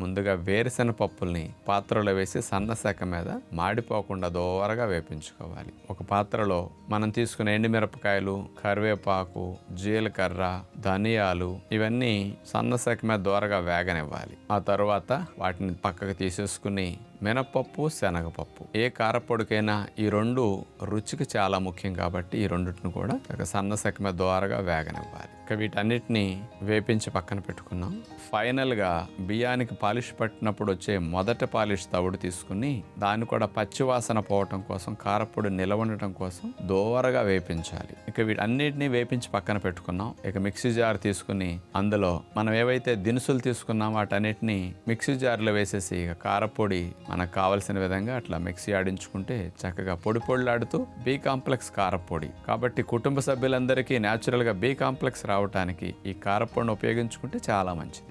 ముందుగా వేరుశెనగ పప్పుల్ని పాత్రలో వేసి సన్న మీద మాడిపోకుండా దోరగా వేపించుకోవాలి. ఒక పాత్రలో మనం తీసుకున్న ఎండుమిరపకాయలు కరివేపాకు జీలకర్ర ధనియాలు ఇవన్నీ సన్నసెక మీద దూరగా వేగనివ్వాలి. ఆ తర్వాత వాటిని పక్కకు తీసేసుకుని మినపప్పు శనగపప్పు. ఏ కారపొడికైనా ఈ రెండు రుచికి చాలా ముఖ్యం కాబట్టి ఈ రెండింటిని కూడా ఒక సన్న సెక మీద దోరగా వేగనివ్వాలి. ఇక వీటన్నిటిని వేపించి పక్కన పెట్టుకున్నాం. ఫైనల్గా బియ్యానికి పాలిష్ పట్టినప్పుడు వచ్చే మొదటి పాలిష్ తవుడు తీసుకుని దాన్ని కూడా పచ్చివాసన పోవటం కోసం కారపొడి నిలవ ఉండటం కోసం దోరగా వేపించాలి. ఇక వీటన్నిటిని వేపించి పక్కన పెట్టుకున్నాం. ఇక మిక్సీ జార్ తీసుకుని అందులో మనం ఏవైతే దినుసులు తీసుకున్నామో వాటన్నిటిని మిక్సీ జార్లో వేసేసి కారపొడి మనకు కావలసిన విధంగా అట్లా మిక్సీ ఆడించుకుంటే చక్కగా పొడి పొడిలాడుతూ బి కాంప్లెక్స్ కారపొడి. కాబట్టి కుటుంబ సభ్యులందరికీ న్యాచురల్గా బి కాంప్లెక్స్ రావడానికి ఈ కారపొడిని ఉపయోగించుకుంటే చాలా మంచిది.